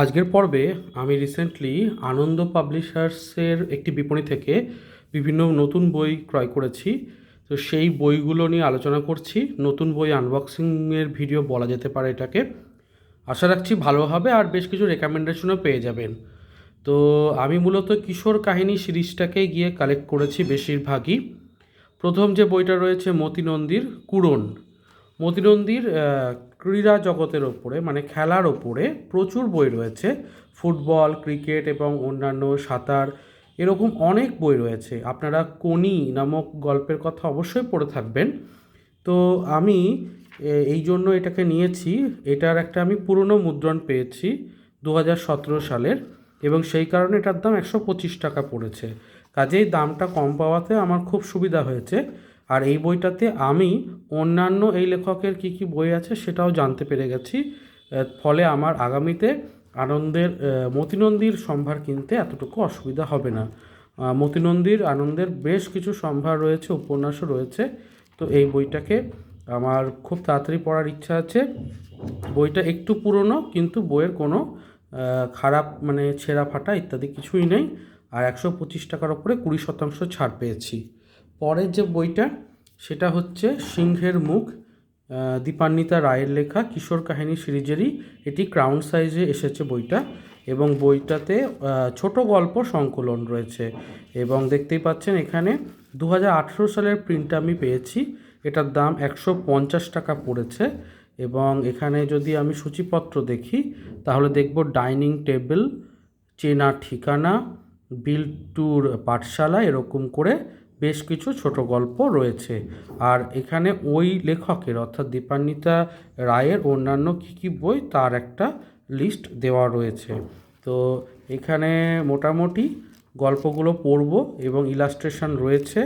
আজকের পর্বে আমি রিসেন্টলি আনন্দ পাবলিশার্সের একটি বিপণী থেকে বিভিন্ন নতুন বই ক্রয় করেছি। তো সেই বইগুলো নিয়ে আলোচনা করছি। নতুন বই আনবক্সিংয়ের ভিডিও বলা যেতে পারে এটাকে। আশা রাখছি ভালো হবে আর বেশ কিছু রেকমেন্ডেশনও পেয়ে যাবেন। তো আমি মূলত কিশোর কাহিনী সিরিজটাকে গিয়ে কালেক্ট করেছি বেশিরভাগই। প্রথম যে বইটা রয়েছে মতিনন্দীর কুরন মতিনন্দীর ক্রীড়া জগতের ওপরে মানে খেলার ওপরে প্রচুর বই রয়েছে। ফুটবল, ক্রিকেট এবং অন্যান্য সাঁতার, এরকম অনেক বই রয়েছে। আপনারা কোনি নামক গল্পের কথা অবশ্যই পড়ে থাকবেন। তো আমি এই জন্য এটাকে নিয়েছি। এটার একটা আমি পুরনো মুদ্রণ পেয়েছি দু হাজার সতেরো সালের এবং সেই কারণে এটার দাম একশো পঁচিশ টাকা পড়েছে। কাজেই দামটা কম পাওয়াতে আমার খুব সুবিধা হয়েছে। আর এই বইটাতে আমি অন্যান্য এই লেখকের কী কী বই আছে সেটাও জানতে পেরে গেছি। ফলে আমার আগামীতে আনন্দের মতিনন্দীর সম্ভার কিনতে এতটুকু অসুবিধা হবে না। মতিনন্দীর আনন্দের বেশ কিছু সম্ভার রয়েছে, উপন্যাসও রয়েছে। তো এই বইটাকে আমার খুব তাড়াতাড়ি পড়ার ইচ্ছা আছে। বইটা একটু পুরনো, কিন্তু বইয়ের কোনো খারাপ মানে ছেঁড়া ফাটা ইত্যাদি কিছুই নেই। আর একশো পঁচিশ টাকার ওপরে কুড়ি শতাংশ ছাড় পেয়েছি। পরের যে বইটা, সেটা হচ্ছে সিংহের মুখ দীপান্বিতা রায়ের লেখা কিশোর কাহিনী সিরিজেরই এটি ক্রাউন সাইজে এসেছে বইটা এবং বইটাতে ছোট গল্প সংকলন রয়েছে এবং দেখতেই পাচ্ছেন এখানে দু হাজার আঠেরো সালের প্রিন্ট আমি পেয়েছি, এটার দাম একশো পঞ্চাশ টাকা পড়েছে এবং এখানে যদি আমি সূচিপত্র দেখি, তাহলে দেখব ডাইনিং টেবিল, চেনা ঠিকানা, বিল ট্যুর পাঠশালা, এরকম করে বেশ কিছু ছোট গল্প রয়েছে। আর এখানে ওই লেখকের, অর্থাৎ দীপান্বিতা রায়ের অন্যান্য কী কী বই তার একটা লিস্ট দেওয়া রয়েছে। তো এখানে মোটামুটি গল্পগুলো পড়ব এবং ইলাস্ট্রেশন রয়েছে।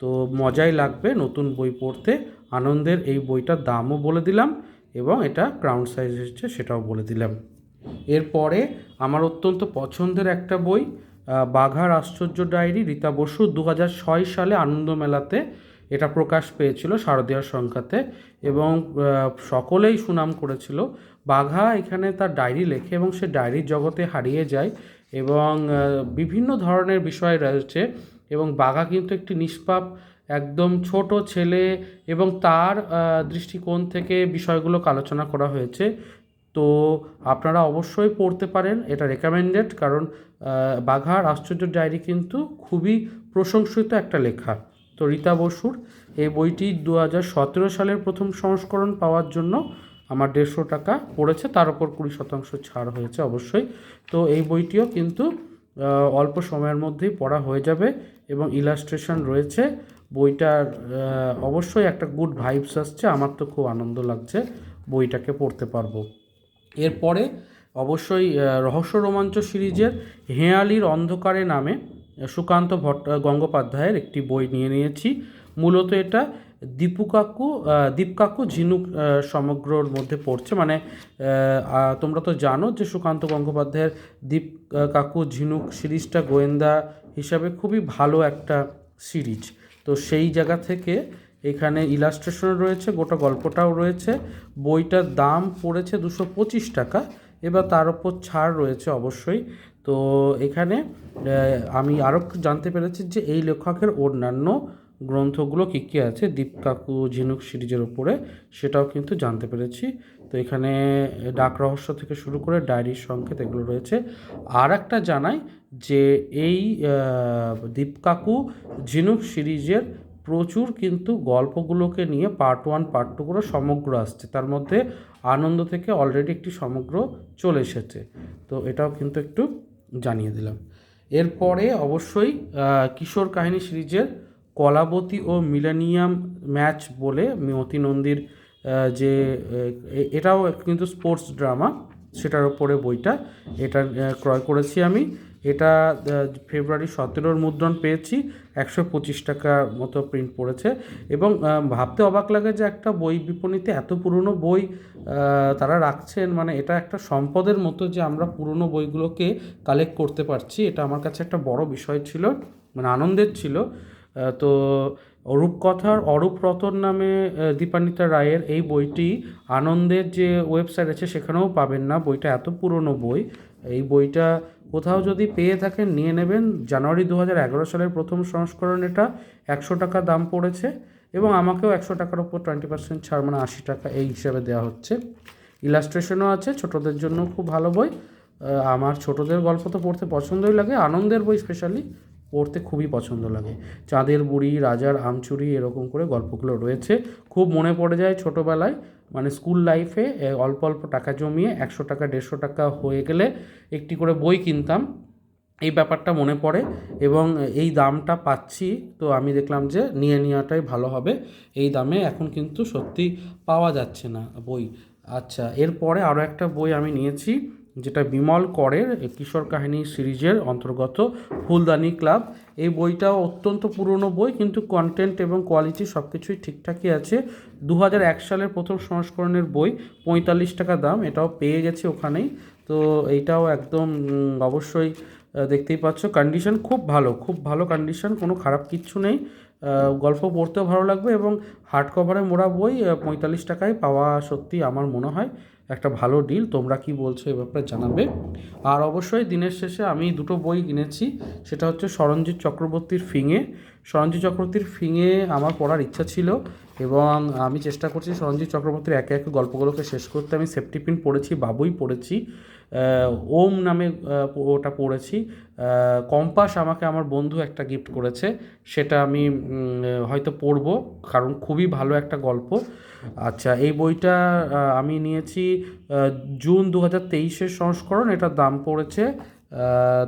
তো মজাই লাগবে নতুন বই পড়তে। আনন্দের এই বইটার দামও বলে দিলাম এবং এটা ক্রাউন সাইজ এসেছে সেটাও বলে দিলাম। এরপরে আমার অত্যন্ত পছন্দের একটা বই বাঘার আশ্চর্য ডায়েরি রীতা বসু দু ছয় সালে আনন্দ মেলাতে এটা প্রকাশ পেয়েছিল শারদীয়ার সংখ্যাতে এবং সকলেই সুনাম করেছিল। বাঘা এখানে তার ডায়েরি লেখে এবং সে ডায়েরির জগতে হারিয়ে যায় এবং বিভিন্ন ধরনের বিষয় রয়েছে এবং বাঘা কিন্তু একটি নিষ্পাপ, একদম ছোট ছেলে এবং তার দৃষ্টিকোণ থেকে বিষয়গুলোকে আলোচনা করা হয়েছে। তো আপনারা অবশ্যই পড়তে পারেন, এটা রেকমেন্ডেড কারণ বাঘার আশ্চর্য ডায়েরি কিন্তু খুবই প্রশংসিত একটা লেখা। তো রীতা বসুর, এই বইটি দু সালের প্রথম সংস্করণ পাওয়ার জন্য আমার দেড়শো টাকা পড়েছে, তার উপর কুড়ি শতাংশ ছাড় হয়েছে অবশ্যই। তো এই বইটিও কিন্তু অল্প সময়ের মধ্যেই পড়া হয়ে যাবে এবং ইলাস্ট্রেশন রয়েছে। বইটার অবশ্যই একটা গুড ভাইবস আসছে, আমার তো খুব আনন্দ লাগছে বইটাকে পড়তে পারব। এরপরে অবশ্যই রহস্য রোমাঞ্চ সিরিজের হেঁয়ালির অন্ধকারে নামে সুকান্ত ভট্ট গঙ্গোপাধ্যায়ের একটি বই নিয়ে নিয়েছি। মূলত এটা দীপু কাকু আহ, দীপ কাকু ঝিনুক সমগ্রর মধ্যে পড়ছে। মানে তোমরা তো জানো যে সুকান্ত গঙ্গোপাধ্যায়ের দীপ কাকু ঝিনুক সিরিজটা গোয়েন্দা হিসাবে খুবই ভালো একটা সিরিজ। তো সেই জায়গা থেকে এখানে ইলাস্ট্রেশন রয়েছে গোটা গল্পটাও রয়েছে। বইটার দাম পড়েছে দুশো পঁচিশ টাকা। এবার তার উপর ছাড় রয়েছে অবশ্যই। তো এখানে আমি আরও জানতে পেরেছি যে এই লেখকের অন্যান্য গ্রন্থগুলো কী কী আছে। দীপ কাকু ঝিনুক সিরিজের উপরে সেটাও কিন্তু জানতে পেরেছি। তো এখানে ডাক রহস্য থেকে শুরু করে ডায়েরির সংকেত এগুলো রয়েছে। আর একটা জানাই যে এই আহ, দীপ কাকু ঝিনুক সিরিজের প্রচুর কিন্তু গল্পগুলোকে নিয়ে পার্ট ওয়ান পার্ট টু করে সমগ্র আসছে। তার মধ্যে আনন্দ থেকে অলরেডি একটি সমগ্র চলে এসেছে। তো এটাও কিন্তু একটু জানিয়ে দিলাম। এরপরে অবশ্যই কিশোর কাহিনী সিরিজের কলাবতী ও মিলেনিয়াম ম্যাচ বলে মতি নন্দীর যে এটাও কিন্তু স্পোর্টস ড্রামা সেটার ওপরে বইটা, এটা ক্রয় করেছি আমি। এটা ফেব্রুয়ারি সতেরোর মুদ্রণ পেয়েছি, একশো পঁচিশ টাকার মতো প্রিন্ট পড়েছে। এবং ভাবতে অবাক লাগে যে একটা বই বিপণীতে এত পুরনো বই তারা রাখছেন মানে এটা একটা সম্পদের মতো যে আমরা পুরনো বইগুলোকে কালেক্ট করতে পারছি। এটা আমার কাছে একটা বড় বিষয় ছিল মানে আনন্দের ছিল। তো রূপকথার অরূপ রতন নামে দীপান্বিতা রায়ের এই বইটি আনন্দের যে ওয়েবসাইট আছে সেখানেও পাবেন না। বইটা এত পুরনো বই এই বইটা কোথাও যদি পেয়ে থাকেন, নিয়ে নেবেন। জানুয়ারি দু হাজার এগারো সালের প্রথম সংস্করণ এটা, একশো টাকা দাম পড়েছে এবং আমাকেও একশো টাকার ওপর টোয়েন্টি পার্সেন্ট ছাড় মানে আশি টাকা এই হিসাবে দেওয়া হচ্ছে। ইলাস্ট্রেশনও আছে, ছোটদের জন্য খুব ভালো বই। আমার ছোটদের গল্প তো পড়তে পছন্দই লাগে, আনন্দের বই স্পেশালি পড়তে খুবই পছন্দ লাগে। চাঁদের বুড়ি, রাজার আমচুরি এরকম করে গল্পগুলো রয়েছে। খুব মনে পড়ে যায় ছোটোবেলায় মানে স্কুল লাইফে অল্প অল্প টাকা জমিয়ে একশো টাকা, দেড়শো টাকা হয়ে গেলে একটি করে বই কিনতাম। এই ব্যাপারটা মনে পড়ে এবং এই দামটা পাচ্ছি। তো আমি দেখলাম যে নিয়ে নেওয়াটাই ভালো হবে। এই দামে এখন কিন্তু সত্যি পাওয়া যাচ্ছে না বই। আচ্ছা এরপরে আরও একটা বই আমি নিয়েছি। যেটা বিমল করের কিশোর কাহিনী সিরিজের অন্তর্গত ফুলদানি ক্লাব। এই বইটা অত্যন্ত পুরনো বই, কিন্তু কন্টেন্ট এবং কোয়ালিটি সব কিছুই ঠিকঠাকই আছে। দু সালের প্রথম সংস্করণের বই, পঁয়তাল্লিশ টাকা দাম, এটাও পেয়ে গেছে ওখানেই। তো এইটাও একদম অবশ্যই দেখতেই পাচ্ছ। কন্ডিশন খুব ভালো খুব ভালো কন্ডিশন কোনো খারাপ কিচ্ছু নেই। গল্প পড়তেও ভালো লাগবে এবং হার্ড কভারে মোড়া বই পঁয়তাল্লিশ টাকায় পাওয়া সত্যি আমার মনে হয়। একটা ভালো ডিল তোমরা কি বলছো এ ব্যাপারে জানাবে। আর অবশ্যই দিনের শেষে আমি দুটো বই কিনেছি, সেটা হচ্ছে সরঞ্জিৎ চক্রবর্তীর ফিঙে সরঞ্জিৎ চক্রবর্তীর ফিঙে আমার পড়ার ইচ্ছা ছিল এবং আমি চেষ্টা করছি সরঞ্জিৎ চক্রবর্তীর একে একে গল্পগুলোকে শেষ করতে। আমি সেফটিপিন পড়েছি, বাবুই পড়েছি ওম নামে ওটা পড়েছি কম্পাস আমাকে আমার বন্ধু একটা গিফট করেছে, সেটা আমি হয়তো পড়ব, কারণ খুবই ভালো একটা গল্প। আচ্ছা এই বইটা আমি নিয়েছি জুন দু হাজার তেইশের সংস্করণ, এটার দাম পড়েছে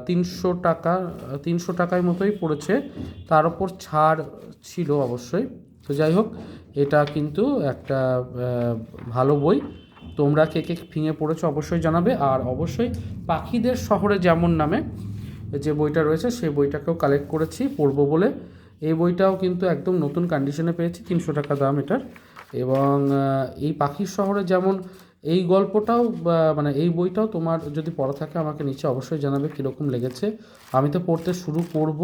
তিনশো টাকা, তিনশো টাকার মতোই পড়েছে। তার ওপর ছাড় ছিল অবশ্যই। তো যাই হোক, এটা কিন্তু একটা ভালো বই। তোমরা কে কে ফিঙে পড়েছো অবশ্যই জানাবে। আর অবশ্যই পাখিদের শহরে যেমন নামে যে বইটা রয়েছে, সেই বইটাকেও কালেক্ট করেছি, পড়ব বলে। এই বইটাও কিন্তু একদম নতুন কন্ডিশনে পেয়েছি, তিনশো টাকা দাম এটার। এবং এই পাখির শহরে যেমন এই গল্পটাও মানে এই বইটাও তোমার যদি পড়া থাকে আমাকে নিচে অবশ্যই জানাবে কীরকম লেগেছে। আমি তো পড়তে শুরু করব।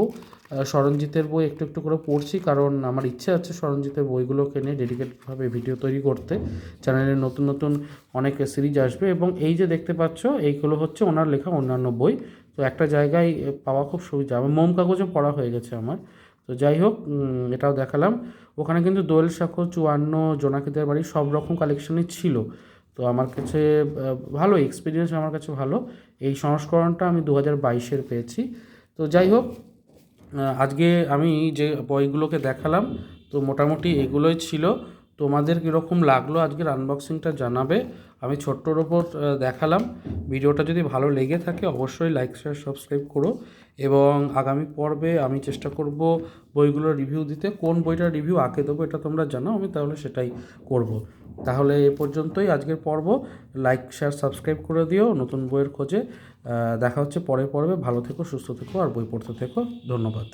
সরঞ্জিতের বই একটু একটু করে পড়ছি কারণ আমার ইচ্ছে আছে সরঞ্জিতের বইগুলোকে নিয়ে ডেডিকেটেডভাবে ভিডিও তৈরি করতে। চ্যানেলে নতুন নতুন অনেক সিরিজ আসবে এবং এই যে দেখতে পাচ্ছ, এইগুলো হচ্ছে ওনার লেখা অন্যান্য বই। তো একটা জায়গায় পাওয়া খুব সুবিধা। আমার মোম কাগজও পড়া হয়ে গেছে আমার। তো যাই হোক এটাও দেখালাম। ওখানে কিন্তু দোয়েল সাঁকো চুয়ান্ন, জোনাকিদের বাড়ি সব রকম কালেকশনই ছিল। তো আমার কাছে ভালো এক্সপিরিয়েন্স আমার কাছে ভালো। এই সংস্করণটা আমি দু হাজার বাইশের পেয়েছি। তো যাই হোক আজকে আমি যে বইগুলোকে দেখালাম, তো মোটামুটি এগুলোই ছিল। তোমাদের কীরকম লাগল আজকের আনবক্সিংটা জানাবে, আমি ছোট্টর ওপর দেখালাম। ভিডিওটা যদি ভালো লেগে থাকে, অবশ্যই লাইক শেয়ার সাবস্ক্রাইব করো। এবং আগামী পর্বে আমি চেষ্টা করব বইগুলোর রিভিউ দিতে। কোন বইটার রিভিউ আঁকে দেবো, এটা তোমরা জানাও আমি তাহলে সেটাই করব। তাহলে এ পর্যন্তই আজকের পর্ব। লাইক শেয়ার সাবস্ক্রাইব করে দিও নতুন বইয়ের খোঁজে। দেখা হচ্ছে পরের পর্বে। ভালো থেকো, সুস্থ থেকো, আর বই পড়তে থেকো। ধন্যবাদ।